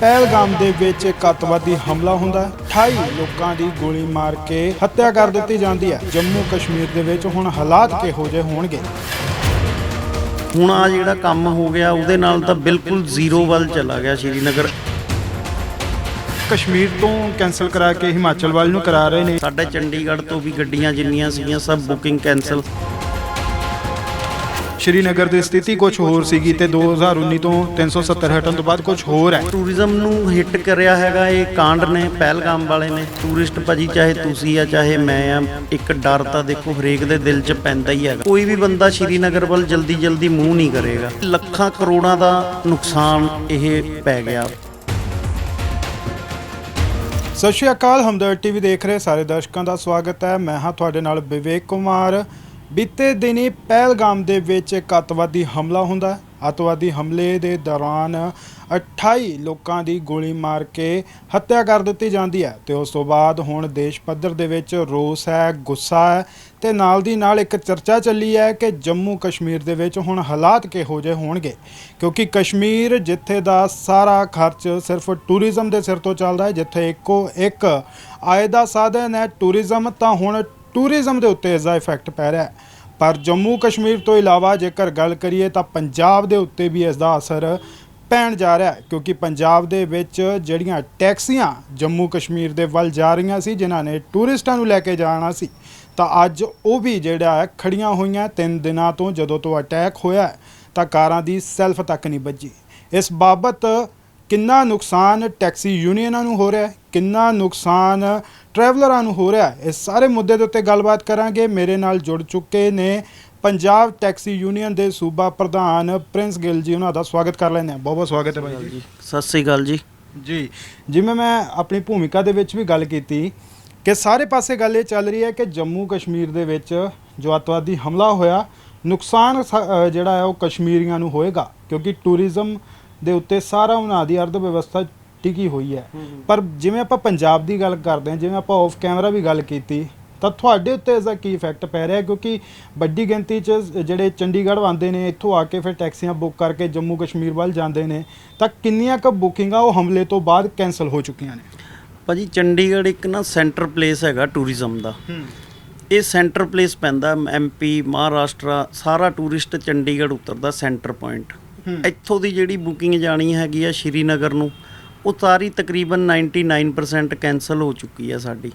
ਪਹਿਲਗਾਮ ਦੇ ਵਿੱਚ ਇੱਕ ਅੱਤਵਾਦੀ ਹਮਲਾ ਹੁੰਦਾ ਹੈ। 28 ਲੋਕਾਂ ਦੀ ਗੋਲੀ ਮਾਰ ਕੇ ਹੱਤਿਆ ਕਰ ਦਿੱਤੀ ਜਾਂਦੀ ਹੈ। ਜੰਮੂ ਕਸ਼ਮੀਰ ਦੇ ਵਿੱਚ ਹੁਣ ਹਾਲਾਤ ਕਿਹੋ ਜਿਹੇ ਹੋਣਗੇ? ਹੁਣ ਆ ਜਿਹੜਾ ਕੰਮ ਹੋ ਗਿਆ ਉਹਦੇ ਨਾਲ ਤਾਂ ਬਿਲਕੁਲ ਜ਼ੀਰੋ ਵੱਲ ਚਲਾ ਗਿਆ ਸ਼੍ਰੀਨਗਰ। ਕਸ਼ਮੀਰ ਤੋਂ ਕੈਨਸਲ ਕਰਾ ਕੇ ਹਿਮਾਚਲ ਵੱਲ ਨੂੰ ਕਰਾ ਰਹੇ ਨੇ। ਸਾਡੇ ਚੰਡੀਗੜ੍ਹ ਤੋਂ ਵੀ ਗੱਡੀਆਂ ਜਿੰਨੀਆਂ ਸੀਗੀਆਂ ਸਭ ਬੁਕਿੰਗ ਕੈਨਸਲ ਸ਼੍ਰੀਨਗਰ ਦੀ ਸਥਿਤੀ ਕੁਝ ਹੋਰ ਸੀਗੀ ਤੇ 2019 ਤੋਂ 370 ਹਟਣ ਤੋਂ ਬਾਅਦ ਕੁਝ ਹੋਰ ਹੈ। ਟੂਰਿਜ਼ਮ ਨੂੰ ਹਿੱਟ ਕਰਿਆ ਹੈਗਾ ਇਹ ਕਾਂਡ ਨੇ ਪਹਿਲਗਾਮ ਵਾਲੇ ਨੇ। ਟੂਰਿਸਟ ਭਾਜੀ ਚਾਹੇ ਤੁਸੀਂ ਆ ਚਾਹੇ ਮੈਂ ਆ ਇੱਕ ਡਰ ਤਾਂ ਦੇਖੋ ਹਰੇਕ ਦੇ ਦਿਲ 'ਚ ਪੈਂਦਾ ਹੀ ਹੈਗਾ। ਕੋਈ ਵੀ ਬੰਦਾ ਸ਼੍ਰੀਨਗਰ ਵੱਲ ਜਲਦੀ ਜਲਦੀ ਮੂੰਹ ਨਹੀਂ ਕਰੇਗਾ। ਲੱਖਾਂ ਕਰੋੜਾਂ ਦਾ ਨੁਕਸਾਨ ਇਹ ਪੈ ਗਿਆ। ਸਤਿ ਸ਼੍ਰੀ ਅਕਾਲ ਹਮਦਰ ਟੀਵੀ ਦੇਖ ਰਹੇ ਸਾਰੇ ਦਰਸ਼ਕਾਂ ਦਾ ਸਵਾਗਤ ਹੈ। ਮੈਂ ਹਾਂ ਤੁਹਾਡੇ ਨਾਲ ਵਿਵੇਕ ਕੁਮਾਰ। ਬੀਤੇ ਦਿਨੀ ਪਹਿਲਗਾਮ ਦੇ ਵਿੱਚ ਇੱਕ ਅੱਤਵਾਦੀ ਹਮਲਾ ਹੁੰਦਾ ਹੈ। ਅੱਤਵਾਦੀ ਹਮਲੇ ਦੇ ਦੌਰਾਨ 28 ਲੋਕਾਂ ਦੀ ਗੋਲੀ ਮਾਰ ਕੇ ਹੱਤਿਆ ਕਰ ਦਿੱਤੀ ਜਾਂਦੀ ਹੈ ਤੇ ਉਸ ਤੋਂ ਬਾਅਦ ਹੁਣ ਦੇਸ਼ ਪੱਧਰ ਦੇ ਵਿੱਚ ਰੋਸ ਹੈ, ਗੁੱਸਾ ਹੈ ਤੇ ਨਾਲ ਦੀ ਨਾਲ ਇੱਕ ਚਰਚਾ ਚੱਲੀ ਹੈ ਕਿ ਜੰਮੂ ਕਸ਼ਮੀਰ ਦੇ ਵਿੱਚ ਹੁਣ ਹਾਲਾਤ ਕਿਹੋ ਜਿਹੇ ਹੋਣਗੇ। ਕਿਉਂਕਿ ਕਸ਼ਮੀਰ ਜਿੱਥੇ ਦਾ ਸਾਰਾ ਖਰਚ ਸਿਰਫ ਟੂਰਿਜ਼ਮ ਦੇ ਸਿਰ ਤੋਂ ਚੱਲਦਾ ਹੈ, ਜਿੱਥੇ ਇੱਕੋ ਇੱਕ ਆਏ ਦਾ ਸਾਧਨ ਹੈ ਟੂਰਿਜ਼ਮ, ਤਾਂ ਹੁਣ ਟੂਰਿਜ਼ਮ ਦੇ ਉੱਤੇ ਇਸ ਦਾ ਇਫੈਕਟ ਪੈ ਰਿਹਾ ਹੈ। ਪਰ ਜੰਮੂ ਕਸ਼ਮੀਰ ਤੋਂ ਇਲਾਵਾ ਜੇਕਰ ਗੱਲ ਕਰੀਏ ਤਾਂ ਪੰਜਾਬ ਦੇ ਉੱਤੇ ਵੀ ਇਸ ਦਾ ਅਸਰ ਪੈਣ ਜਾ ਰਿਹਾ ਹੈ, ਕਿਉਂਕਿ ਪੰਜਾਬ ਦੇ ਵਿੱਚ ਜਿਹੜੀਆਂ ਟੈਕਸੀਆਂ ਜੰਮੂ ਕਸ਼ਮੀਰ ਦੇ ਵੱਲ ਜਾ ਰਹੀਆਂ ਸੀ, ਜਿਨ੍ਹਾਂ ਨੇ ਟੂਰਿਸਟਾਂ ਨੂੰ ਲੈ ਕੇ ਜਾਣਾ ਸੀ, ਤਾਂ ਅੱਜ ਉਹ ਵੀ ਜਿਹੜਾ ਹੈ ਖੜੀਆਂ ਹੋਈਆਂ ਤਿੰਨ ਦਿਨਾਂ ਤੋਂ ਜਦੋਂ ਤੋਂ ਅਟੈਕ ਹੋਇਆ ਤਾਂ ਕਾਰਾਂ ਦੀ ਸੈਲਫ ਤੱਕ ਨਹੀਂ ਵੱਜੀ। ਇਸ ਬਾਬਤ ਕਿੰਨਾ ਨੁਕਸਾਨ ਟੈਕਸੀ ਯੂਨੀਅਨਾਂ ਨੂੰ ਹੋ ਰਿਹਾ ਹੈ? ਕਿੰਨਾ ਨੁਕਸਾਨ ਟਰੈਵਲਰਾਂ ਨੂੰ ਹੋ ਰਿਹਾ ਹੈ। ਇਸ ਸਾਰੇ ਮੁੱਦੇ ਦੇ ਉੱਤੇ ਗੱਲਬਾਤ ਕਰਾਂਗੇ। ਮੇਰੇ ਨਾਲ ਜੁੜ ਚੁੱਕੇ ਨੇ ਪੰਜਾਬ ਟੈਕਸੀ ਯੂਨੀਅਨ ਦੇ ਸੂਬਾ ਪ੍ਰਧਾਨ ਪ੍ਰਿੰਸ ਗਿੱਲ ਜੀ। ਉਹਨਾਂ ਦਾ ਸਵਾਗਤ ਕਰ ਲੈਂਦੇ ਹਾਂ। ਬਹੁਤ ਬਹੁਤ ਸਵਾਗਤ ਹੈ ਬਾਈ ਜੀ। ਸਤਿ ਸ੍ਰੀ ਅਕਾਲ ਜੀ। ਜੀ ਜਿਵੇਂ ਮੈਂ ਆਪਣੀ ਭੂਮਿਕਾ ਦੇ ਵਿੱਚ ਵੀ ਗੱਲ ਕੀਤੀ ਕਿ ਸਾਰੇ ਪਾਸੇ ਗੱਲ ਇਹ ਚੱਲ ਰਹੀ ਹੈ ਕਿ ਜੰਮੂ ਕਸ਼ਮੀਰ ਦੇ ਵਿੱਚ ਜੋ ਅੱਤਵਾਦੀ ਹਮਲਾ ਹੋਇਆ ਨੁਕਸਾਨ ਜਿਹੜਾ ਹੈ ਉਹ ਕਸ਼ਮੀਰੀਆਂ ਨੂੰ ਹੋਏਗਾ। ਕਿਉਂਕਿ ਟੂਰਿਜ਼ਮ ਦੇ ਉੱਤੇ ਸਾਰਾ ਉਹਨਾਂ ਦੀ ਅਰਥ ਵਿਵਸਥਾ ਟਿਕੀ ਹੋਈ ਹੈ। ਪਰ ਜਿਵੇਂ ਆਪਾਂ ਪੰਜਾਬ ਦੀ ਗੱਲ ਕਰਦੇ ਹਾਂ ਜਿਵੇਂ ਆਪਾਂ ਆਫ ਕੈਮਰਾ ਵੀ ਗੱਲ ਕੀਤੀ ਤਾਂ ਤੁਹਾਡੇ ਉੱਤੇ ਇਸ ਦਾ ਕੀ ਇਫੈਕਟ ਪੈ ਰਿਹਾ? ਕਿਉਂਕਿ ਵੱਡੀ ਗਿਣਤੀ 'ਚ ਜਿਹੜੇ ਚੰਡੀਗੜ੍ਹ ਆਉਂਦੇ ਨੇ ਇੱਥੋਂ ਆ ਕੇ ਫਿਰ ਟੈਕਸੀਆਂ ਬੁੱਕ ਕਰਕੇ ਜੰਮੂ ਕਸ਼ਮੀਰ ਵੱਲ ਜਾਂਦੇ ਨੇ ਤਾਂ ਕਿੰਨੀਆਂ ਕੁ ਬੁਕਿੰਗਾਂ ਉਹ ਹਮਲੇ ਤੋਂ ਬਾਅਦ ਕੈਨਸਲ ਹੋ ਚੁੱਕੀਆਂ ਨੇ? ਭਾਜੀ ਚੰਡੀਗੜ੍ਹ ਇੱਕ ਨਾ ਸੈਂਟਰ ਪਲੇਸ ਹੈਗਾ ਟੂਰਿਜ਼ਮ ਦਾ। ਇਹ ਸੈਂਟਰ ਪਲੇਸ ਪੈਂਦਾ ਐਮਪੀ ਮਹਾਰਾਸ਼ਟਰ ਸਾਰਾ ਟੂਰਿਸਟ ਚੰਡੀਗੜ੍ਹ ਉਤਰਦਾ ਸੈਂਟਰ ਪੁਆਇੰਟ ਇੱਥੋਂ ਦੀ ਜਿਹੜੀ ਬੁਕਿੰਗ ਜਾਣੀ ਹੈਗੀ ਆ ਸ਼੍ਰੀਨਗਰ ਨੂੰ ਉਹ ਸਾਰੀ ਤਕਰੀਬਨ 99% ਕੈਨਸਲ ਹੋ ਚੁੱਕੀ ਹੈ ਸਾਡੀ।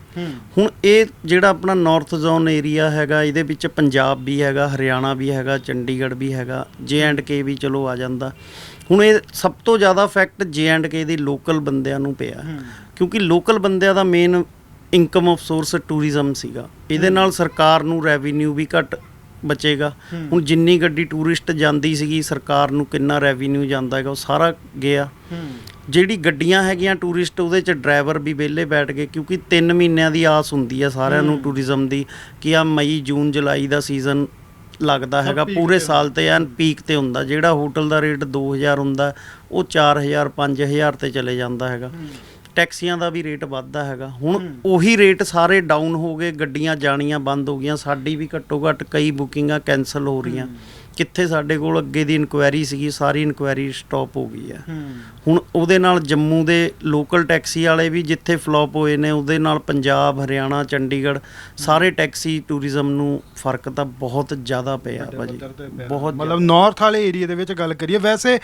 ਹੁਣ ਇਹ ਜਿਹੜਾ ਆਪਣਾ ਨਾਰਥ ਜ਼ੋਨ ਏਰੀਆ ਹੈਗਾ ਇਹਦੇ ਵਿੱਚ ਪੰਜਾਬ ਵੀ ਹੈਗਾ ਹਰਿਆਣਾ ਵੀ ਹੈਗਾ ਚੰਡੀਗੜ੍ਹ ਵੀ ਹੈਗਾ ਜੇ ਐਂਡ ਕੇ ਵੀ ਚਲੋ ਆ ਜਾਂਦਾ। ਹੁਣ ਇਹ ਸਭ ਤੋਂ ਜ਼ਿਆਦਾ ਇਫੈਕਟ ਜੇ ਐਂਡ ਕੇ ਦੀ ਲੋਕਲ ਬੰਦਿਆਂ ਨੂੰ ਪਿਆ। ਕਿਉਂਕਿ ਲੋਕਲ ਬੰਦਿਆਂ ਦਾ main income of source tourism ਸੀਗਾ। ਇਹਦੇ ਨਾਲ ਸਰਕਾਰ ਨੂੰ ਰੈਵਨਿਊ ਵੀ ਘਟ ਬਚੇਗਾ। ਹੁਣ ਜਿੰਨੀ ਗੱਡੀ ਟੂਰਿਸਟ ਜਾਂਦੀ ਸੀਗੀ ਸਰਕਾਰ ਨੂੰ ਕਿੰਨਾ ਰੈਵਨਿਊ ਜਾਂਦਾ ਹੈਗਾ ਉਹ ਸਾਰਾ ਗਿਆ। ਜਿਹੜੀ ਗੱਡੀਆਂ ਹੈਗੀਆਂ ਟੂਰਿਸਟ ਉਹਦੇ ਚ ਡਰਾਈਵਰ ਵੀ ਵਿਹਲੇ ਬੈਠ ਗਏ ਕਿਉਂਕਿ 3 ਮਹੀਨਿਆਂ ਦੀ ਆਸ ਹੁੰਦੀ ਆ ਸਾਰਿਆਂ ਨੂੰ ਟੂਰਿਜ਼ਮ ਦੀ ਕਿ ਆ ਮਈ ਜੂਨ ਜੁਲਾਈ ਦਾ ਸੀਜ਼ਨ ਲੱਗਦਾ ਹੈਗਾ ਪੂਰੇ ਸਾਲ ਤੇ ਐਨ ਪੀਕ ਤੇ ਹੁੰਦਾ ਜਿਹੜਾ ਹੋਟਲ ਦਾ ਰੇਟ 2000 ਹੁੰਦਾ ਉਹ 4000 5000 ਤੇ ਚਲੇ ਜਾਂਦਾ ਹੈਗਾ। ਟੈਕਸੀਆਂ ਦਾ ਵੀ ਰੇਟ ਵੱਧਦਾ ਹੈਗਾ। ਹੁਣ ਉਹੀ ਰੇਟ ਸਾਰੇ ਡਾਊਨ ਹੋ ਗਏ ਗੱਡੀਆਂ ਜਾਣੀਆਂ ਬੰਦ ਹੋ ਗਈਆਂ ਸਾਡੀ ਵੀ ਘੱਟੋ ਘੱਟ ਕਈ ਬੁਕਿੰਗਾਂ ਕੈਨਸਲ ਹੋ ਰਹੀਆਂ। ਕਿੱਥੇ ਸਾਡੇ ਕੋਲ ਅੱਗੇ ਦੀ ਇਨਕੁਆਇਰੀ ਸੀਗੀ ਸਾਰੀ ਇਨਕੁਆਇਰੀ ਸਟਾਪ ਹੋ ਗਈ ਹੈ। ਹੁਣ ਉਹਦੇ ਨਾਲ ਜੰਮੂ ਦੇ ਲੋਕਲ ਟੈਕਸੀ ਵਾਲੇ ਵੀ ਜਿੱਥੇ ਫਲॉप ਹੋਏ ਨੇ ਉਹਦੇ ਨਾਲ ਪੰਜਾਬ ਹਰਿਆਣਾ ਚੰਡੀਗੜ੍ਹ ਸਾਰੇ ਟੈਕਸੀ ਟੂਰਿਜ਼ਮ ਨੂੰ ਫ਼ਰਕ ਤਾਂ ਬਹੁਤ ਜ਼ਿਆਦਾ ਪਿਆ ਭਾਜੀ। ਬਹੁਤ ਮਤਲਬ ਨਾਰਥ ਵਾਲੇ ਏਰੀਆ ਦੇ ਵਿੱਚ ਗੱਲ ਕਰੀਏ ਵੈਸੇ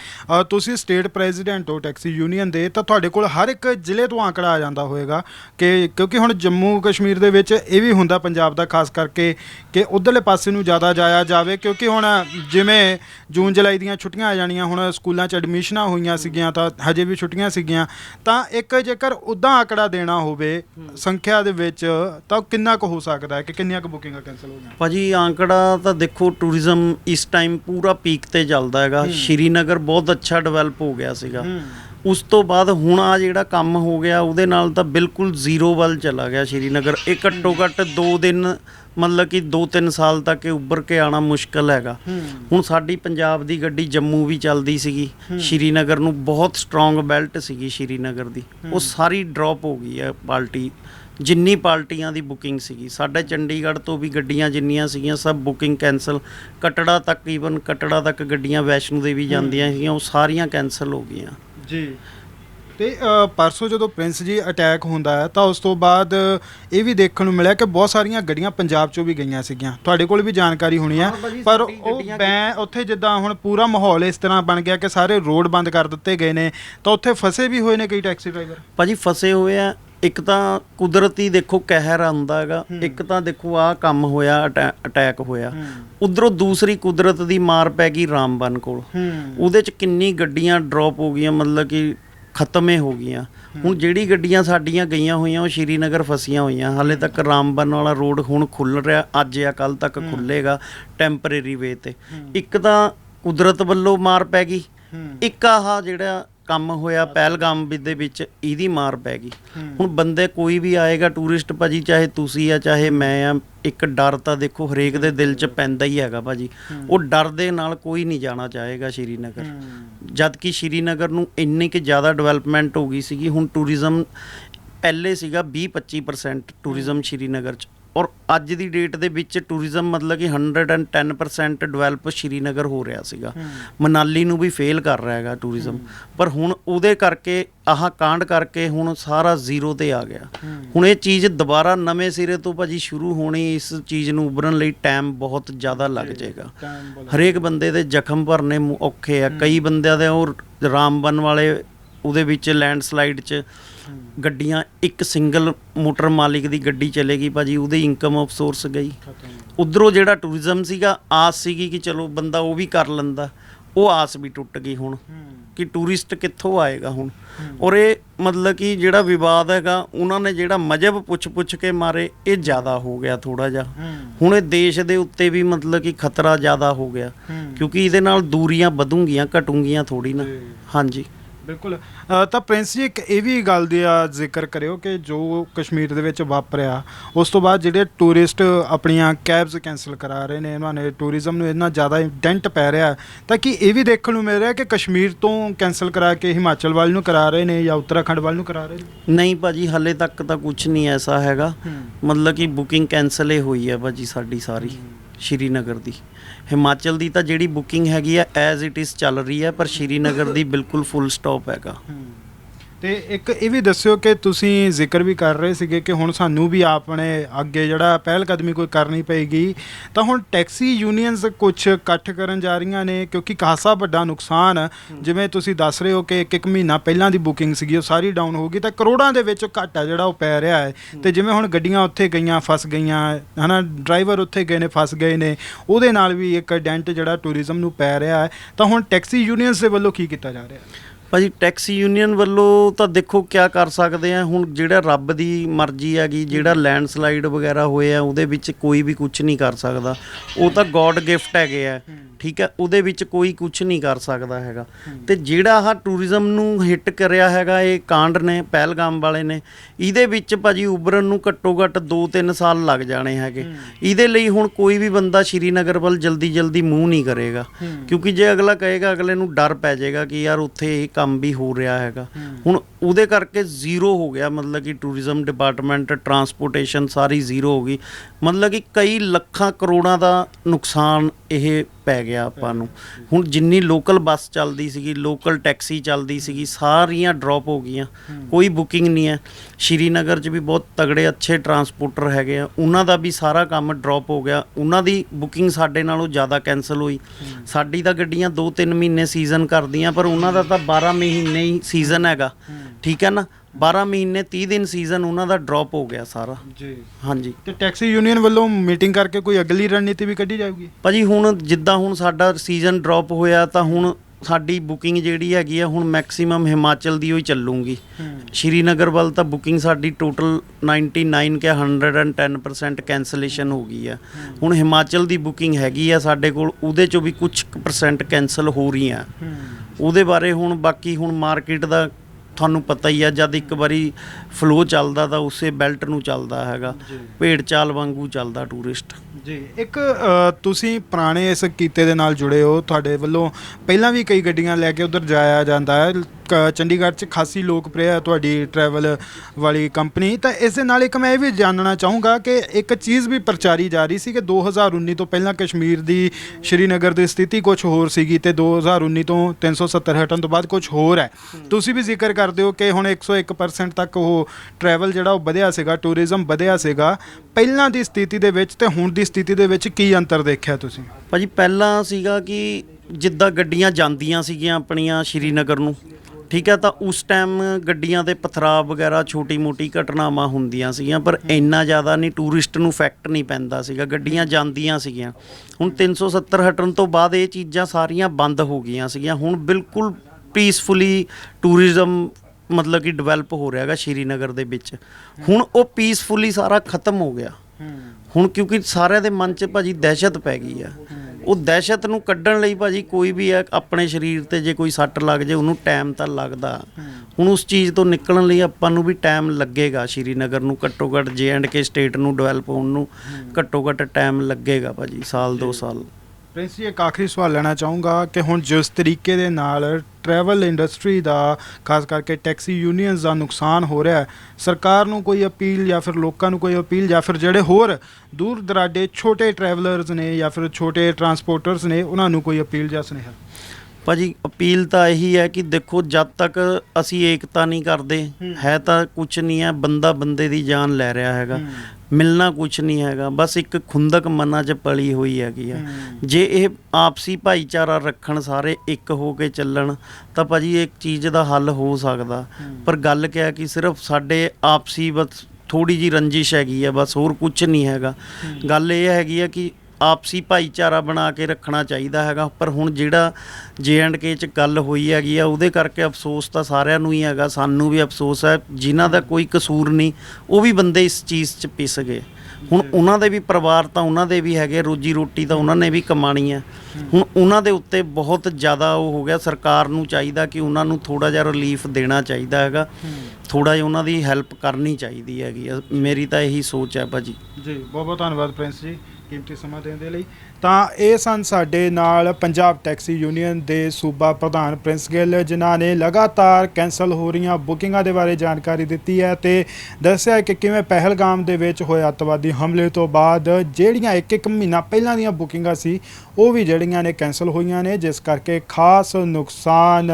ਤੁਸੀਂ ਸਟੇਟ ਪ੍ਰੈਜ਼ੀਡੈਂਟ ਹੋ ਟੈਕਸੀ ਯੂਨੀਅਨ ਦੇ ਤਾਂ ਤੁਹਾਡੇ ਕੋਲ ਹਰ ਇੱਕ ਜ਼ਿਲ੍ਹੇ ਤੋਂ ਆંકੜਾ ਆ ਜਾਂਦਾ ਹੋਵੇਗਾ ਕਿ ਕਿਉਂਕਿ ਹੁਣ ਜੰਮੂ ਕਸ਼ਮੀਰ ਦੇ ਵਿੱਚ ਇਹ ਵੀ ਹੁੰਦਾ ਪੰਜਾਬ ਦਾ ਖਾਸ ਕਰਕੇ ਕਿ ਉਧਰਲੇ ਪਾਸੇ ਨੂੰ ਜ਼ਿਆਦਾ ਜਾਇਆ ਜਾਵੇ ਕਿਉਂਕਿ ਹੁਣ ਜਿਵੇਂ ਜੂਨ ਜੁਲਾਈ ਦੀਆਂ ਛੁੱਟੀਆਂ ਆ ਜਾਣੀਆਂ ਹੁਣ ਸਕੂਲਾਂ 'ਚ ਐਡਮਿਸ਼ਨਾਂ ਹੋਈਆਂ ਸੀਗੀਆਂ ਤਾਂ ਹਜੇ ਵੀ ਛੁੱਟੀਆਂ ਸੀਗੀਆਂ ਤਾਂ ਇੱਕ ਜੇਕਰ ਉਦਾਂ ਆંકੜਾ ਦੇਣਾ ਹੋਵੇ ਸੰਖਿਆ ਦੇ ਵਿੱਚ ਤਾਂ ਕਿੰਨਾ ਕੁ ਹੋ ਸਕਦਾ ਹੈ ਕਿ ਕਿੰਨੀਆਂ ਕੁ ਬੁਕਿੰਗਾਂ ਕੈਨਸਲ ਹੋ ਜਾਣ? ਭਾਜੀ ਆંકੜਾ ਤਾਂ ਦੇਖੋ ਟੂਰਿਜ਼ਮ ਇਸ ਟਾਈਮ ਪੂਰਾ ਪੀਕ ਤੇ ਚੱਲਦਾ ਹੈਗਾ। ਸ਼੍ਰੀਨਗਰ ਬਹੁਤ ਅੱਛਾ ਡਿਵੈਲਪ ਹੋ ਗਿਆ ਸੀਗਾ। ਉਸ ਤੋਂ ਬਾਅਦ ਹੁਣ ਆ ਜਿਹੜਾ ਕੰਮ ਹੋ ਗਿਆ ਉਹਦੇ ਨਾਲ ਤਾਂ ਬਿਲਕੁਲ ਜ਼ੀਰੋ ਵੱਲ ਚਲਾ ਗਿਆ ਸ਼੍ਰੀਨਗਰ। ਇਹ ਘੱਟੋ ਘੱਟ 2 ਦਿਨ ਮਤਲਬ ਕਿ 2-3 ਸਾਲ ਤੱਕ ਇਹ ਉੱਭਰ ਕੇ ਆਣਾ ਮੁਸ਼ਕਲ ਹੈਗਾ। ਹੁਣ ਸਾਡੀ ਪੰਜਾਬ ਦੀ ਗੱਡੀ ਜੰਮੂ ਵੀ ਚੱਲਦੀ ਸੀਗੀ। ਸ਼੍ਰੀਨਗਰ ਨੂੰ ਬਹੁਤ ਸਟਰੋਂਗ ਬੈਲਟ ਸੀਗੀ ਸ਼੍ਰੀਨਗਰ ਦੀ। ਉਹ ਸਾਰੀ ਡ੍ਰੌਪ ਹੋ ਗਈ ਹੈ ਪਾਰਟੀ ਜਿੰਨੀ ਪਾਰਟੀਆਂ ਦੀ ਬੁਕਿੰਗ ਸੀਗੀ ਸਾਡੇ ਚੰਡੀਗੜ੍ਹ ਤੋਂ ਵੀ ਗੱਡੀਆਂ ਜਿੰਨੀਆਂ ਸੀਗੀਆਂ ਸਭ ਬੁਕਿੰਗ ਕੈਨਸਲ ਕਟੜਾ ਤੱਕ ਈਵਨ ਕਟੜਾ ਤੱਕ ਗੱਡੀਆਂ ਵੈਸ਼ਨੂ ਦੇਵੀ ਜਾਂਦੀਆਂ ਸੀਗੀਆਂ ਉਹ ਸਾਰੀਆਂ ਕੈਨਸਲ ਹੋ ਗਈਆਂ। ਜੀ। ਤੇ ਅ, ਪਰਸੋਂ ਜਦੋਂ ਪ੍ਰਿੰਸ ਜੀ ਅਟੈਕ ਹੁੰਦਾ ਹੈ ਤਾਂ ਉਸ ਤੋਂ ਬਾਅਦ ਇਹ ਵੀ ਦੇਖਣ ਨੂੰ ਮਿਲਿਆ ਕਿ ਬਹੁਤ ਸਾਰੀਆਂ ਗੱਡੀਆਂ ਪੰਜਾਬ ਚੋਂ ਵੀ ਗਈਆਂ ਸੀਗੀਆਂ। ਤੁਹਾਡੇ ਕੋਲ ਵੀ ਜਾਣਕਾਰੀ ਹੋਣੀ ਹੈ ਭਾਜੀ, ਪਰ ਸਾਡੀ ਉਹ ਗੱਡੀਆਂ ਬੈਂ ਉੱਥੇ ਜਿੱਦਾਂ ਹੁਣ ਪੂਰਾ ਮਾਹੌਲ ਇਸ ਤਰ੍ਹਾਂ ਬਣ ਗਿਆ ਕਿ ਸਾਰੇ ਰੋਡ ਬੰਦ ਕਰ ਦਿੱਤੇ ਗਏ ਨੇ ਤਾਂ ਉੱਥੇ ਫਸੇ ਵੀ ਹੋਏ ਨੇ ਕਈ ਟੈਕਸੀ ਡਰਾਈਵਰ? ਭਾਜੀ ਫਸੇ ਹੋਏ ਆ ਇੱਕ ਤਾਂ ਕੁਦਰਤੀ ਦੇਖੋ ਕਹਿਰ ਆਉਂਦਾ ਹੈਗਾ ਇੱਕ ਤਾਂ ਦੇਖੋ ਆਹ ਕੰਮ ਹੋਇਆ ਅਟੈ- ਅਟੈਕ ਹੋਇਆ। ਉਧਰੋਂ ਦੂਸਰੀ ਕੁਦਰਤ ਦੀ ਮਾਰ ਪੈ ਗਈ ਰਾਮਬਨ ਕੋਲ। ਉਹਦੇ ਚ ਕਿੰਨੀ ਗੱਡੀਆਂ ਡ੍ਰੌਪ ਹੋ ਗਈਆਂ ਮਤਲਬ ਕਿ ਖਤਮੇ ਹੋ ਗਈਆਂ। ਹੁਣ ਜਿਹੜੀ ਗੱਡੀਆਂ ਸਾਡੀਆਂ ਗਈਆਂ ਹੋਈਆਂ ਉਹ ਸ਼੍ਰੀਨਗਰ ਫਸੀਆਂ ਹੋਈਆਂ। ਹਾਲੇ ਤੱਕ ਰਾਮਬਨ ਵਾਲਾ ਰੋਡ ਹੁਣ ਖੁੱਲ ਰਿਹਾ ਅੱਜ ਜਾਂ ਕੱਲ ਤੱਕ ਖੁੱਲੇਗਾ ਟੈਂਪਰੇਰੀ ਵੇ ਤੇ। ਇੱਕ ਤਾਂ ਕੁਦਰਤ ਵੱਲੋਂ ਮਾਰ ਪੈ ਗਈ। ਇੱਕ ਆਹ ਜਿਹੜਾ ਕੰਮ ਹੋਇਆ, ਪਹਿਲਗਾਮ ਵੀ ਦੇ ਵਿੱਚ ਇਹਦੀ ਮਾਰ ਪੈ ਗਈ। ਹੁਣ ਬੰਦੇ ਕੋਈ ਵੀ ਆਏਗਾ ਟੂਰਿਸਟ ਭਾਜੀ, ਚਾਹੇ ਤੁਸੀਂ ਆ, ਚਾਹੇ ਮੈਂ ਆ, ਇੱਕ ਡਰ ਤਾਂ ਦੇਖੋ ਹਰੇਕ ਦੇ ਦਿਲ 'ਚ ਪੈਂਦਾ ਹੀ ਹੈਗਾ ਭਾਜੀ। ਉਹ ਡਰ ਦੇ ਨਾਲ ਕੋਈ ਨਹੀਂ ਜਾਣਾ ਚਾਹੇਗਾ ਸ਼੍ਰੀਨਗਰ। ਜਦ ਕਿ ਸ਼੍ਰੀਨਗਰ ਨੂੰ ਇੰਨੀ ਕਿ ਜ਼ਿਆਦਾ ਡਿਵੈਲਪਮੈਂਟ ਹੋ ਗਈ ਸੀਗੀ। ਹੁਣ ਟੂਰਿਜ਼ਮ ਪਹਿਲੇ ਸੀਗਾ 20-25% ਟੂਰਿਜ਼ਮ ਸ਼੍ਰੀਨਗਰ 'ਚ। ਔਰ ਅੱਜ ਦੀ ਡੇਟ ਦੇ ਵਿੱਚ ਟੂਰਿਜ਼ਮ ਮਤਲਬ ਕਿ 110% ਡਿਵੈਲਪ ਸ਼੍ਰੀਨਗਰ ਹੋ ਰਿਹਾ ਸੀਗਾ। ਮਨਾਲੀ ਨੂੰ ਵੀ ਫੇਲ ਕਰ ਰਿਹਾ ਹੈਗਾ ਟੂਰਿਜ਼ਮ ਪਰ ਹੁਣ ਉਹਦੇ ਕਰਕੇ ਆਹ ਕਾਂਡ ਕਰਕੇ ਹੁਣ ਸਾਰਾ ਜ਼ੀਰੋ ਤੇ ਆ ਗਿਆ। ਹੁਣ ਇਹ ਚੀਜ਼ ਦੁਬਾਰਾ ਨਵੇਂ ਸਿਰੇ ਤੋਂ ਭਾਜੀ ਸ਼ੁਰੂ ਹੋਣੀ ਇਸ ਚੀਜ਼ ਨੂੰ ਉਭਰਨ ਲਈ ਟਾਈਮ ਬਹੁਤ ਜ਼ਿਆਦਾ ਲੱਗ ਜਾਏਗਾ। ਹਰੇਕ ਬੰਦੇ ਦੇ ਜ਼ਖਮ ਭਰਨੇ ਔਖੇ ਆ। ਕਈ ਬੰਦਿਆਂ ਦੇ ਉਹ ਰਾਮਬਨ ਵਾਲੇ ਉਹਦੇ ਵਿੱਚ ਲੈਂਡਸਲਾਈਡ 'ਚ ਗੱਡੀਆਂ ਇੱਕ ਸਿੰਗਲ ਮੋਟਰ ਮਾਲਿਕ ਦੀ ਗੱਡੀ ਚਲੇਗੀ ਭਾਜੀ ਉਹਦੀ ਇਨਕਮ ਆਫ ਸੋਰਸ ਗਈ। ਉਧਰੋਂ ਜਿਹੜਾ ਟੂਰਿਜ਼ਮ ਸੀਗਾ ਆਸ ਸੀਗੀ ਕਿ ਚਲੋ ਬੰਦਾ ਉਹ ਵੀ ਕਰ ਲੈਂਦਾ। ਉਹ ਆਸ ਵੀ ਟੁੱਟ ਗਈ ਹੁਣ ਕਿ ਟੂਰਿਸਟ ਕਿੱਥੋਂ ਆਏਗਾ ਹੁਣ। ਔਰ ਇਹ ਮਤਲਬ ਕਿ ਜਿਹੜਾ ਵਿਵਾਦ ਹੈਗਾ ਉਹਨਾਂ ਨੇ ਜਿਹੜਾ ਮਜਬ ਪੁੱਛ-ਪੁੱਛ ਕੇ ਮਾਰੇ ਇਹ ਜ਼ਿਆਦਾ ਹੋ ਗਿਆ ਥੋੜਾ ਜਿਹਾ। ਹੁਣ ਇਹ ਦੇਸ਼ ਦੇ ਉੱਤੇ ਵੀ ਮਤਲਬ ਕਿ ਖਤਰਾ ਜ਼ਿਆਦਾ ਹੋ ਗਿਆ ਕਿਉਂਕਿ ਇਹਦੇ ਨਾਲ ਦੂਰੀਆਂ ਵਧੂੰਗੀਆਂ ਘਟੂੰਗੀਆਂ ਥੋੜੀ ਨਾ। ਹਾਂਜੀ। ਬਿਲਕੁਲ। ਅ, ਤਾਂ ਪ੍ਰਿੰਸ ਜੀ ਇੱਕ ਇਹ ਵੀ ਗੱਲ ਦਾ ਜ਼ਿਕਰ ਕਰਿਓ ਕਿ ਜੋ ਕਸ਼ਮੀਰ ਦੇ ਵਿੱਚ ਵਾਪਰਿਆ ਉਸ ਤੋਂ ਬਾਅਦ ਜਿਹੜੇ ਟੂਰਿਸਟ ਆਪਣੀਆਂ ਕੈਬਸ ਕੈਨਸਲ ਕਰਾ ਰਹੇ ਨੇ ਉਹਨਾਂ ਨੇ ਟੂਰਿਜ਼ਮ ਨੂੰ ਇੰਨਾ ਜ਼ਿਆਦਾ ਡੈਂਟ ਪੈ ਰਿਹਾ ਤਾਂ ਕਿ ਇਹ ਵੀ ਦੇਖਣ ਨੂੰ ਮਿਲ ਰਿਹਾ ਕਿ ਕਸ਼ਮੀਰ ਤੋਂ ਕੈਨਸਲ ਕਰਾ ਕੇ ਹਿਮਾਚਲ ਵੱਲ ਨੂੰ ਕਰਾ ਰਹੇ ਨੇ ਜਾਂ ਉੱਤਰਾਖੰਡ ਵੱਲ ਨੂੰ ਕਰਾ ਰਹੇ ਨੇ? ਨਹੀਂ ਭਾਜੀ ਹਲੇ ਤੱਕ ਤਾਂ ਕੁਝ ਨਹੀਂ ਐਸਾ ਹੈਗਾ। ਮਤਲਬ ਕਿ ਬੁਕਿੰਗ ਕੈਨਸਲ ਹੀ ਹੋਈ ਹੈ ਭਾਜੀ ਸਾਡੀ ਸਾਰੀ। ਸ਼੍ਰੀਨਗਰ ਦੀ। ਹਿਮਾਚਲ ਦੀ ਤਾਂ ਜਿਹੜੀ ਬੁਕਿੰਗ ਹੈਗੀ ਆ ਐਜ਼ ਇਟ ਇਜ਼ ਚੱਲ ਰਹੀ ਹੈ ਪਰ ਸ਼੍ਰੀਨਗਰ ਦੀ ਬਿਲਕੁਲ ਫੁੱਲ ਸਟਾਪ ਹੈਗਾ। ਤੇ ਇੱਕ ਇਹ ਵੀ ਦੱਸਿਓ ਕਿ ਤੁਸੀਂ ਜ਼ਿਕਰ ਵੀ ਕਰ ਰਹੇ ਸੀਗੇ ਕਿ ਹੁਣ ਸਾਨੂੰ ਵੀ ਆਪਣੇ ਅੱਗੇ ਜਿਹੜਾ ਪਹਿਲ ਕਦਮੀ ਕੋਈ ਕਰਨੀ ਪਏਗੀ ਤਾਂ ਹੁਣ ਟੈਕਸੀ ਯੂਨੀਅਨਸ ਕੁਝ ਇਕੱਠ ਕਰਨ ਜਾ ਰਹੀਆਂ ਨੇ ਕਿਉਂਕਿ ਖਾਸਾ ਵੱਡਾ ਨੁਕਸਾਨ ਜਿਵੇਂ ਤੁਸੀਂ ਦੱਸ ਰਹੇ ਹੋ ਕਿ ਇੱਕ ਇੱਕ ਮਹੀਨਾ ਪਹਿਲਾਂ ਦੀ ਬੁਕਿੰਗ ਸੀਗੀ ਉਹ ਸਾਰੀ ਡਾਊਨ ਹੋ ਗਈ ਤਾਂ ਕਰੋੜਾਂ ਦੇ ਵਿੱਚ ਘਾਟਾ ਜਿਹੜਾ ਉਹ ਪੈ ਰਿਹਾ ਹੈ। ਤੇ ਜਿਵੇਂ ਹੁਣ ਗੱਡੀਆਂ ਉੱਥੇ ਗਈਆਂ ਫਸ ਗਈਆਂ ਹਨਾ ਡਰਾਈਵਰ ਉੱਥੇ ਗਏ ਨੇ ਫਸ ਗਏ ਨੇ ਉਹਦੇ ਨਾਲ ਵੀ ਇੱਕ ਡੈਂਟ ਜਿਹੜਾ ਟੂਰਿਜ਼ਮ ਨੂੰ ਪੈ ਰਿਹਾ ਹੈ। ਤਾਂ ਹੁਣ ਟੈਕਸੀ ਯੂਨੀਅਨਸ ਦੇ ਵੱਲੋਂ ਕੀ ਕੀਤਾ ਜਾ ਰਿਹਾ ਹੈ? ਭਾਜੀ ਟੈਕਸੀ ਯੂਨੀਅਨ ਵੱਲੋਂ ਤਾਂ ਦੇਖੋ ਕੀ ਕਰ ਸਕਦੇ ਆ। ਹੁਣ ਜਿਹੜਾ ਰੱਬ ਦੀ ਮਰਜ਼ੀ ਹੈਗੀ, ਜਿਹੜਾ ਲੈਂਡਸਲਾਈਡ ਵਗੈਰਾ ਹੋਏ ਆ, ਉਹਦੇ ਵਿੱਚ ਕੋਈ ਵੀ ਕੁਝ ਨਹੀਂ ਕਰ ਸਕਦਾ। ਉਹ ਤਾਂ ਗੋਡ ਗਿਫਟ ਹੈਗੇ ਆ। ਠੀਕ ਹੈ, ਉਹਦੇ ਵਿੱਚ ਕੋਈ ਕੁਝ ਨਹੀਂ ਕਰ ਸਕਦਾ ਹੈਗਾ। ਤੇ ਜਿਹੜਾ ਆਹ ਟੂਰਿਜ਼ਮ ਨੂੰ ਹਿੱਟ ਕਰਿਆ ਹੈਗਾ, ਇਹ ਕਾਂਡ ਨੇ, ਪਹਿਲਗਾਮ ਵਾਲੇ ਨੇ, ਇਹਦੇ ਵਿੱਚ ਭਾਜੀ ਉਬਰਨ ਨੂੰ ਘੱਟੋ ਘੱਟ 2-3 ਸਾਲ ਲੱਗ ਜਾਣੇ ਹੈਗੇ। ਇਹਦੇ ਲਈ ਹੁਣ ਕੋਈ ਵੀ ਬੰਦਾ ਸ਼੍ਰੀਨਗਰ ਵੱਲ ਜਲਦੀ ਜਲਦੀ ਮੂੰਹ ਨਹੀਂ ਕਰੇਗਾ। ਕਿਉਂਕਿ ਜੇ ਅਗਲਾ ਕਹੇਗਾ, ਅਗਲੇ ਨੂੰ ਡਰ ਪੈ ਜਾਏਗਾ ਕਿ ਯਾਰ ਉੱਥੇ ਇਹ ਕੰਮ ਵੀ ਹੋ ਰਿਹਾ ਹੈਗਾ। ਹੁਣ ਉਹਦੇ ਕਰਕੇ ਜ਼ੀਰੋ ਹੋ ਗਿਆ, ਮਤਲਬ ਕਿ ਟੂਰਿਜ਼ਮ ਡਿਪਾਰਟਮੈਂਟ ਟਰਾਂਸਪੋਰਟੇਸ਼ਨ ਸਾਰੀ ਜ਼ੀਰੋ ਹੋ ਗਈ। ਮਤਲਬ ਕਿ ਕਈ ਲੱਖਾਂ ਕਰੋੜਾਂ ਦਾ ਨੁਕਸਾਨ ਇਹ ਪੈ ਗਿਆ। ਗਿਆ ਆਪਾਂ ਨੂੰ। ਹੁਣ ਜਿੰਨੀ ਲੋਕਲ ਬੱਸ ਚੱਲਦੀ ਸੀਗੀ ਲੋਕਲ ਟੈਕਸੀ ਚੱਲਦੀ ਸੀਗੀ, ਸਾਰੀਆਂ ਡ੍ਰੌਪ ਹੋ ਗਈਆਂ। ਕੋਈ ਬੁਕਿੰਗ ਨਹੀਂ ਹੈ। ਸ਼੍ਰੀਨਗਰ 'ਚ ਵੀ ਬਹੁਤ ਤਗੜੇ ਅੱਛੇ ਟਰਾਂਸਪੋਰਟਰ ਹੈਗੇ ਆ। ਉਹਨਾਂ ਦਾ ਵੀ ਸਾਰਾ ਕੰਮ ਡ੍ਰੌਪ ਹੋ ਗਿਆ। ਉਹਨਾਂ ਦੀ ਬੁਕਿੰਗ ਸਾਡੇ ਨਾਲੋਂ ਜ਼ਿਆਦਾ ਕੈਨਸਲ ਹੋਈ। ਸਾਡੀ ਤਾਂ ਗੱਡੀਆਂ 2-3 ਮਹੀਨੇ ਸੀਜ਼ਨ ਕਰਦੀਆਂ, ਪਰ ਉਹਨਾਂ ਦਾ ਤਾਂ 12 ਮਹੀਨੇ ਹੀ ਸੀਜ਼ਨ ਹੈਗਾ। ਠੀਕ ਹੈ ਨਾ? 12 ਮਹੀਨੇ 30 ਦਿਨ ਸੀਜ਼ਨ ਉਹਨਾਂ ਦਾ ਡ੍ਰੌਪ ਹੋ ਗਿਆ ਸਾਰਾ। ਜੀ। ਹਾਂਜੀ। ਤੇ ਟੈਕਸੀ ਯੂਨੀਅਨ ਵੱਲੋਂ ਮੀਟਿੰਗ ਕਰਕੇ ਕੋਈ ਅਗਲੀ ਰਣਨੀਤੀ ਵੀ ਕੱਢੀ ਜਾਊਗੀ? ਭਾਜੀ ਹੁਣ ਜਿੱਦਾਂ ਹੁਣ ਸਾਡਾ ਸੀਜ਼ਨ ਡ੍ਰੌਪ ਹੋਇਆ ਤਾਂ ਹੁਣ ਸਾਡੀ ਬੁਕਿੰਗ ਜਿਹੜੀ ਹੈਗੀ ਆ ਹੁਣ ਮੈਕਸਿਮਮ ਹਿਮਾਚਲ ਦੀ ਹੋਈ ਚੱਲੂਗੀ। ਸ਼੍ਰੀਨਗਰ ਵੱਲ ਤਾਂ ਬੁਕਿੰਗ ਸਾਡੀ ਟੋਟਲ 99 ਕੇ 110% ਕੈਂਸਲੇਸ਼ਨ ਹੋ ਗਈ ਆ। ਹੁਣ ਹਿਮਾਚਲ ਦੀ ਬੁਕਿੰਗ ਹੈਗੀ ਆ ਸਾਡੇ ਕੋਲ ਉਹਦੇ ਚੋਂ ਵੀ ਕੁਝ ਪਰਸੈਂਟ ਕੈਂਸਲ ਹੋ ਰਹੀਆਂ। ਉਹਦੇ ਬਾਰੇ ਹੁਣ ਬਾਕੀ ਹੁਣ ਮਾਰਕੀਟ ਦਾ ਤੁਹਾਨੂੰ ਪਤਾ ਹੀ ਆ ਜਦ ਇੱਕ ਵਾਰੀ ਫਲੋ ਚੱਲਦਾ ਤਾਂ ਉਸੇ ਬੈਲਟ ਨੂੰ ਚੱਲਦਾ ਹੈਗਾ। ਭੇਡ ਚਾਲ ਵਾਂਗੂ ਚੱਲਦਾ ਟੂਰਿਸਟ ਜੀ ਇੱਕ ਤੁਸੀਂ ਪੁਰਾਣੇ ਇਸ ਕੀਤੇ ਦੇ ਨਾਲ ਜੁੜੇ ਹੋ ਤੁਹਾਡੇ ਵੱਲੋਂ ਪਹਿਲਾਂ ਵੀ ਕਈ ਗੱਡੀਆਂ ਲੈ ਕੇ ਉਧਰ ਜਾਇਆ ਜਾਂਦਾ ਹੈ। ਕ- ਚੰਡੀਗੜ੍ਹ 'ਚ ਖਾਸੀ ਲੋਕਪ੍ਰਿਯ ਹੈ ਤੁਹਾਡੀ ਟਰੈਵਲ ਵਾਲੀ ਕੰਪਨੀ ਤਾਂ ਇਸ ਦੇ ਨਾਲ ਇੱਕ ਮੈਂ ਇਹ ਵੀ ਜਾਣਨਾ ਚਾਹੂੰਗਾ ਕਿ ਇੱਕ ਚੀਜ਼ ਵੀ ਪ੍ਰਚਾਰੀ ਜਾ ਰਹੀ ਸੀ ਕਿ 2019 ਤੋਂ ਪਹਿਲਾਂ ਕਸ਼ਮੀਰ ਦੀ ਸ਼੍ਰੀਨਗਰ ਦੀ ਸਥਿਤੀ ਕੁਝ ਹੋਰ ਸੀਗੀ ਤੇ 2019 ਤੋਂ 370 ਹਟਣ ਤੋਂ ਬਾਅਦ ਕੁਝ ਹੋਰ ਹੈ। ਤੁਸੀਂ ਵੀ ਜ਼ਿਕਰ ਕਰਦੇ ਹੋ ਕਿ ਹੁਣ 101% ਤੱਕ ਉਹ ਟਰੈਵਲ ਜਿਹੜਾ ਉਹ ਵਧਿਆ ਸੀਗਾ ਟੂਰਿਜ਼ਮ ਵਧਿਆ ਸੀਗਾ। ਪਹਿਲਾਂ ਦੀ ਸਥਿਤੀ ਦੇ ਵਿੱਚ ਤੇ ਹੁਣ ਦੀ ਸਥਿਤੀ ਦੇ ਵਿੱਚ ਕੀ ਅੰਤਰ ਦੇਖਿਆ ਤੁਸੀਂ? ਭਾਜੀ, ਪਹਿਲਾਂ ਸੀਗਾ ਕਿ ਜਿੱਦਾਂ ਗੱਡੀਆਂ ਜਾਂਦੀਆਂ ਸੀਗੀਆਂ ਆਪਣੀਆਂ ਸ਼੍ਰੀਨਗਰ ਨੂੰ ਠੀਕ ਹੈ ਤਾਂ ਉਸ ਟਾਈਮ ਗੱਡੀਆਂ ਦੇ ਪਥਰਾਵ ਵਗੈਰਾ ਛੋਟੀ-ਮੋਟੀ ਘਟਨਾਵਾਂ ਹੁੰਦੀਆਂ ਸੀਗੀਆਂ ਪਰ ਇੰਨਾ ਜ਼ਿਆਦਾ ਨਹੀਂ ਟੂਰਿਸਟ ਨੂੰ ਫੈਕਟ ਨਹੀਂ ਪੈਂਦਾ ਸੀਗਾ ਗੱਡੀਆਂ ਜਾਂਦੀਆਂ ਸੀਗੀਆਂ। ਹੁਣ 370 ਹਟਣ ਤੋਂ ਬਾਅਦ ਇਹ ਚੀਜ਼ਾਂ ਸਾਰੀਆਂ ਬੰਦ ਹੋ ਗਈਆਂ ਸੀਗੀਆਂ। ਹੁਣ ਬਿਲਕੁਲ ਪੀਸਫੁਲੀ ਟੂਰਿਜ਼ਮ ਮਤਲਬ ਕਿ ਡਿਵੈਲਪ ਹੋ ਰਿਹਾ ਹੈਗਾ ਸ਼੍ਰੀਨਗਰ ਦੇ ਵਿੱਚ। ਹੁਣ ਉਹ ਪੀਸਫੁਲੀ ਸਾਰਾ ਖਤਮ ਹੋ ਗਿਆ। ਹੁਣ ਕਿਉਂਕਿ ਸਾਰਿਆਂ ਦੇ ਮਨ 'ਚ ਭਾਜੀ ਦਹਿਸ਼ਤ ਪੈ ਗਈ ਆ। ਉਹ ਦਹਿਸ਼ਤ ਨੂੰ ਕੱਢਣ ਲਈ ਭਾਜੀ ਕੋਈ ਵੀ ਹੈ ਆਪਣੇ ਸਰੀਰ ਤੇ ਜੇ ਕੋਈ ਸੱਟ ਲੱਗ ਜੇ ਉਹਨੂੰ ਟਾਈਮ ਤਾਂ ਲੱਗਦਾ। ਹੁਣ ਉਸ ਚੀਜ਼ ਤੋਂ ਨਿਕਲਣ ਲਈ ਆਪਾਂ ਨੂੰ ਵੀ ਟਾਈਮ ਲੱਗੇਗਾ। ਸ਼੍ਰੀਨਗਰ ਨੂੰ ਘੱਟੋ ਘੱਟ ਜੇ ਐਂਡ ਕੇ ਸਟੇਟ ਨੂੰ ਡਿਵੈਲਪ ਹੋਣ ਨੂੰ ਘੱਟੋ ਘੱਟ ਟਾਈਮ ਲੱਗੇਗਾ ਭਾਜੀ ਸਾਲ ਦੋ ਸਾਲ। ਪ੍ਰਿੰਸ ਜੀ ਇੱਕ ਆਖਰੀ ਸਵਾਲ ਲੈਣਾ ਚਾਹੂੰਗਾ ਕਿ ਹੁਣ ਜਿਸ ਤਰੀਕੇ ਦੇ ਨਾਲ ਟਰੈਵਲ ਇੰਡਸਟਰੀ ਦਾ ਖਾਸ ਕਰਕੇ ਟੈਕਸੀ ਯੂਨੀਅਨਸ ਦਾ ਨੁਕਸਾਨ ਹੋ ਰਿਹਾ ਹੈ ਸਰਕਾਰ ਨੂੰ ਕੋਈ ਅਪੀਲ ਜਾਂ ਫਿਰ ਲੋਕਾਂ ਨੂੰ ਕੋਈ ਅਪੀਲ ਜਾਂ ਫਿਰ ਜਿਹੜੇ ਹੋਰ ਦੂਰ ਦਰਾਡੇ ਛੋਟੇ ਟਰੈਵਲਰਸ ਨੇ ਜਾਂ ਫਿਰ ਛੋਟੇ ਟਰਾਂਸਪੋਰਟਰਸ ਨੇ ਉਹਨਾਂ ਨੂੰ ਕੋਈ ਅਪੀਲ ਜਾਂ ਸੁਨੇਹਾ? ਭਾਜੀ ਅਪੀਲ ਤਾਂ ਇਹੀ ਹੈ ਕਿ ਦੇਖੋ ਜਦ ਤੱਕ ਅਸੀਂ ਏਕਤਾ ਨਹੀਂ ਕਰਦੇ ਹੈ। ਤਾਂ ਕੁਝ ਨਹੀਂ ਹੈ ਬੰਦਾ ਬੰਦੇ ਦੀ ਜਾਨ ਲੈ ਰਿਹਾ ਹੈਗਾ। ਮਿਲਣਾ ਕੁਝ ਨਹੀਂ ਹੈਗਾ। ਬਸ ਇੱਕ ਖੁੰਦਕ ਮਨਾਂ 'ਚ ਪਲੀ ਹੋਈ ਹੈਗੀ ਆ। ਜੇ ਇਹ ਆਪਸੀ ਭਾਈਚਾਰਾ ਰੱਖਣ ਸਾਰੇ ਇੱਕ ਹੋ ਕੇ ਚੱਲਣ ਤਾਂ ਭਾਜੀ ਇੱਕ ਚੀਜ਼ ਦਾ ਹੱਲ ਹੋ ਸਕਦਾ। ਪਰ ਗੱਲ ਕਿਆ ਹੈ ਕਿ ਸਿਰਫ ਸਾਡੇ ਆਪਸੀ ਬਸ ਥੋੜੀ ਜੀ ਰੰਜਿਸ਼ ਹੈਗੀ ਆ ਬਸ ਹੋਰ ਕੁਝ ਨਹੀਂ ਹੈਗਾ। ਗੱਲ ਇਹ ਹੈਗੀ ਆ ਕਿ ਆਪਸੀ ਭਾਈਚਾਰਾ ਬਣਾ ਕੇ ਰੱਖਣਾ ਚਾਹੀਦਾ ਹੈਗਾ। ਪਰ ਹੁਣ ਜਿਹੜਾ ਜੇ ਐਂਡ ਕੇ ਚ ਗੱਲ ਹੋਈ ਹੈਗੀ ਆ, ਉਹਦੇ ਕਰਕੇ ਅਫਸੋਸ ਤਾਂ ਸਾਰਿਆਂ ਨੂੰ ਹੀ ਹੈਗਾ। ਸਾਨੂੰ ਵੀ ਅਫਸੋਸ ਹੈ, ਜਿਨ੍ਹਾਂ ਦਾ ਕੋਈ ਕਸੂਰ ਨਹੀਂ, ਉਹ ਵੀ ਬੰਦੇ ਇਸ ਚੀਜ਼ 'ਚ ਪਿਸ ਗਏ। ਹੁਣ ਉਹਨਾਂ ਦੇ ਵੀ ਪਰਿਵਾਰ ਤਾਂ ਉਹਨਾਂ ਦੇ ਵੀ ਹੈਗੇ, ਰੋਜੀ ਰੋਟੀ ਤਾਂ ਉਹਨਾਂ ਨੇ ਵੀ ਕਮਾਣੀ ਹੈ। ਹੁਣ ਉਹਨਾਂ ਦੇ ਉੱਤੇ ਬਹੁਤ ਜ਼ਿਆਦਾ ਉਹ ਹੋ ਗਿਆ, ਸਰਕਾਰ ਨੂੰ ਚਾਹੀਦਾ ਕਿ ਉਹਨਾਂ ਨੂੰ ਥੋੜਾ ਜਿਹਾ ਰਿਲੀਫ ਦੇਣਾ ਚਾਹੀਦਾ ਹੈਗਾ। ਥੋੜਾ ਜਿਹਾ ਉਹਨਾਂ ਦੀ ਹੈਲਪ ਕਰਨੀ ਚਾਹੀਦੀ ਹੈਗੀ ਆ। ਮੇਰੀ ਤਾਂ ਇਹੀ ਸੋਚ ਹੈ ਭਾਜੀ। ਜੀ ਬਹੁਤ ਬਹੁਤ ਧੰਨਵਾਦ ਪ੍ਰਿੰਸ ਜੀ। ਕੀਮਤੀ ਸਮਾਂ ਦੇਣ ਦੇ ਲਈ ਤਾਂ ਇਹ ਸਨ ਸਾਡੇ ਨਾਲ ਪੰਜਾਬ ਟੈਕਸੀ ਯੂਨੀਅਨ ਦੇ ਸੂਬਾ ਪ੍ਰਧਾਨ ਪ੍ਰਿੰਸ ਗਿੱਲ, ਜਿਨ੍ਹਾਂ ਨੇ ਲਗਾਤਾਰ ਕੈਂਸਲ ਹੋ ਰਹੀਆਂ ਬੁਕਿੰਗਾਂ ਦੇ ਬਾਰੇ ਜਾਣਕਾਰੀ ਦਿੱਤੀ ਹੈ ਤੇ ਦੱਸਿਆ ਕਿ ਕਿਵੇਂ ਪਹਿਲਗਾਮ ਦੇ ਵਿੱਚ ਹੋਏ ਅੱਤਵਾਦੀ ਹਮਲੇ ਤੋਂ ਬਾਅਦ ਜਿਹੜੀਆਂ ਇੱਕ ਇੱਕ ਮਹੀਨਾ ਪਹਿਲਾਂ ਦੀਆਂ ਬੁਕਿੰਗਾਂ ਸੀ, ਉਹ ਵੀ ਜਿਹੜੀਆਂ ਨੇ ਕੈਂਸਲ ਹੋਈਆਂ ਨੇ, ਜਿਸ ਕਰਕੇ ਖਾਸ ਨੁਕਸਾਨ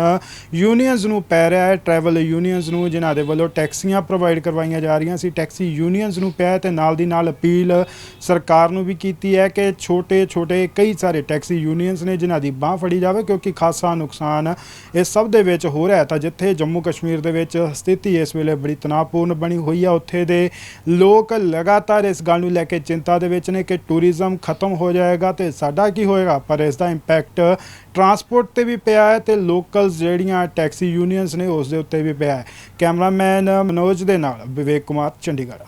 ਯੂਨੀਅਨਸ ਨੂੰ ਪੈ ਰਿਹਾ ਹੈ, ਟਰੈਵਲ ਯੂਨੀਅਨਸ ਨੂੰ, ਜਿਨ੍ਹਾਂ ਦੇ ਵੱਲੋਂ ਟੈਕਸੀਆਂ ਪ੍ਰੋਵਾਈਡ ਕਰਵਾਈਆਂ ਜਾ ਰਹੀਆਂ ਸੀ, ਟੈਕਸੀ ਯੂਨੀਅਨਸ ਨੂੰ ਪਿਆ ਹੈ ਤੇ ਨਾਲ ਦੀ ਨਾਲ ਅਪੀਲ ਸਰਕਾਰ ਨੂੰ ਵੀ ਕੀਤੀ ਹੈ ਕਿ ਛੋਟੇ ਛੋਟੇ ਕਈ ਸਾਰੇ ਟੈਕਸੀ ਯੂਨੀਅਨਸ ਨੇ ਜਿਨ੍ਹਾਂ ਦੀ ਬਾਹ ਫੜੀ ਜਾਵੇ, ਕਿਉਂਕਿ ਖਾਸਾ ਨੁਕਸਾਨ ਇਸ ਸਭ ਦੇ ਵਿੱਚ ਹੋ ਰਿਹਾ ਹੈ। ਤਾਂ ਜਿੱਥੇ ਜੰਮੂ ਕਸ਼ਮੀਰ ਦੇ ਵਿੱਚ ਸਥਿਤੀ ਇਸ ਵੇਲੇ ਬੜੀ ਤਣਾਅਪੂਰਨ ਬਣੀ ਹੋਈ ਹੈ ਉੱਥੇ ਦੇ ਲੋਕ ਲਗਾਤਾਰ ਇਸ ਗੱਲ ਨੂੰ ਲੈ ਕੇ ਚਿੰਤਾ ਦੇ ਵਿੱਚ ਨੇ ਕਿ ਟੂਰਿਜ਼ਮ ਖਤਮ ਹੋ ਜਾਏਗਾ ਤੇ ਸਾਡਾ ਕੀ ਹੋਏਗਾ? ਪਰ ਇਸ ਦਾ ਇੰਪੈਕਟ ਟਰਾਂਸਪੋਰਟ ਤੇ ਵੀ ਪਿਆ ਹੈ ਤੇ ਲੋਕਲਸ ਜਿਹੜੀਆਂ ਟੈਕਸੀ ਯੂਨੀਅਨਸ ਨੇ ਉਸ ਦੇ ਉੱਤੇ ਵੀ ਪਿਆ ਹੈ। ਕੈਮਰਾਮੈਨ ਮਨੋਜ ਦੇ ਨਾਲ ਵਿਵੇਕ ਕੁਮਾਰ, ਚੰਡੀਗੜ੍ਹ।